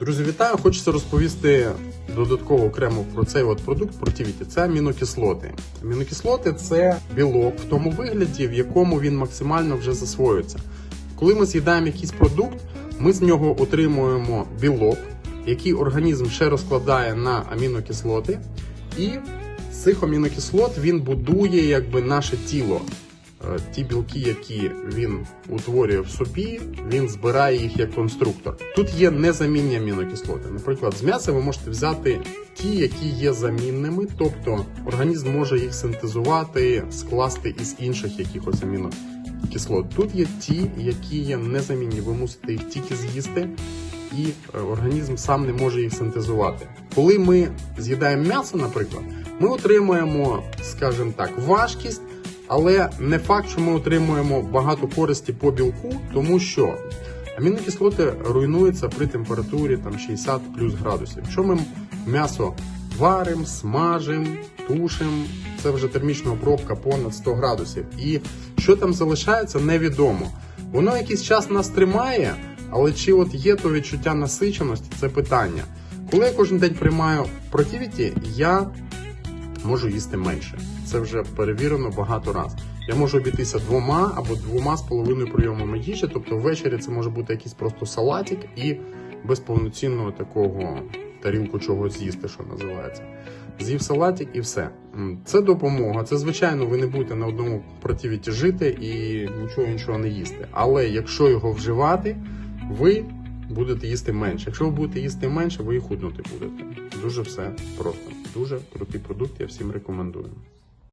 Друзі, вітаю! Хочеться розповісти додатково окремо про цей от продукт Protivity. Це амінокислоти. Амінокислоти це білок в тому вигляді, в якому він максимально вже засвоюється. Коли ми з'їдаємо якийсь продукт, ми з нього отримуємо білок, який організм ще розкладає на амінокислоти, і з цих амінокислот він будує якби наше тіло. Е, Ті білки, які він утворює в собі, він збирає їх як конструктор. Тут є незамінні амінокислоти. Наприклад, з м'яса ви можете взяти ті, які є замінними, тобто організм може їх синтезувати, скласти із інших якихось амінокислот. Тут є ті, які є незамінні. Ви мусите їх тільки з'їсти, і е, організм сам не може їх синтезувати. Коли ми з'їдаємо м'ясо, наприклад, ми отримуємо, скажімо так, важкість. Але не факт, що ми отримуємо багато користі по білку, тому що амінокислоти руйнуються при температурі там 60 плюс градусів. Якщо ми м'ясо варимо, смажимо, тушимо, це вже термічна обробка понад 100 градусів. І що там залишається, невідомо. Воно якийсь час нас тримає, але чи от є то відчуття насиченості, це питання. Коли я кожен день приймаю противіті, я можу їсти менше. Це вже перевірено багато разів. Я можу обійтися двома або двома з половиною прийомами їжі, тобто ввечері це може бути якийсь просто салатик і без повноцінного такого тарілку чогось з'їсти, що називається. З'їв салатик і все. Це допомога. Це звичайно, ви не будете на одному противіті жити і нічого іншого не їсти. Але якщо його вживати, ви будете їсти менше. Якщо ви будете їсти менше, ви і худнути будете. Дуже все просто. Дуже круті продукти, я всім рекомендую.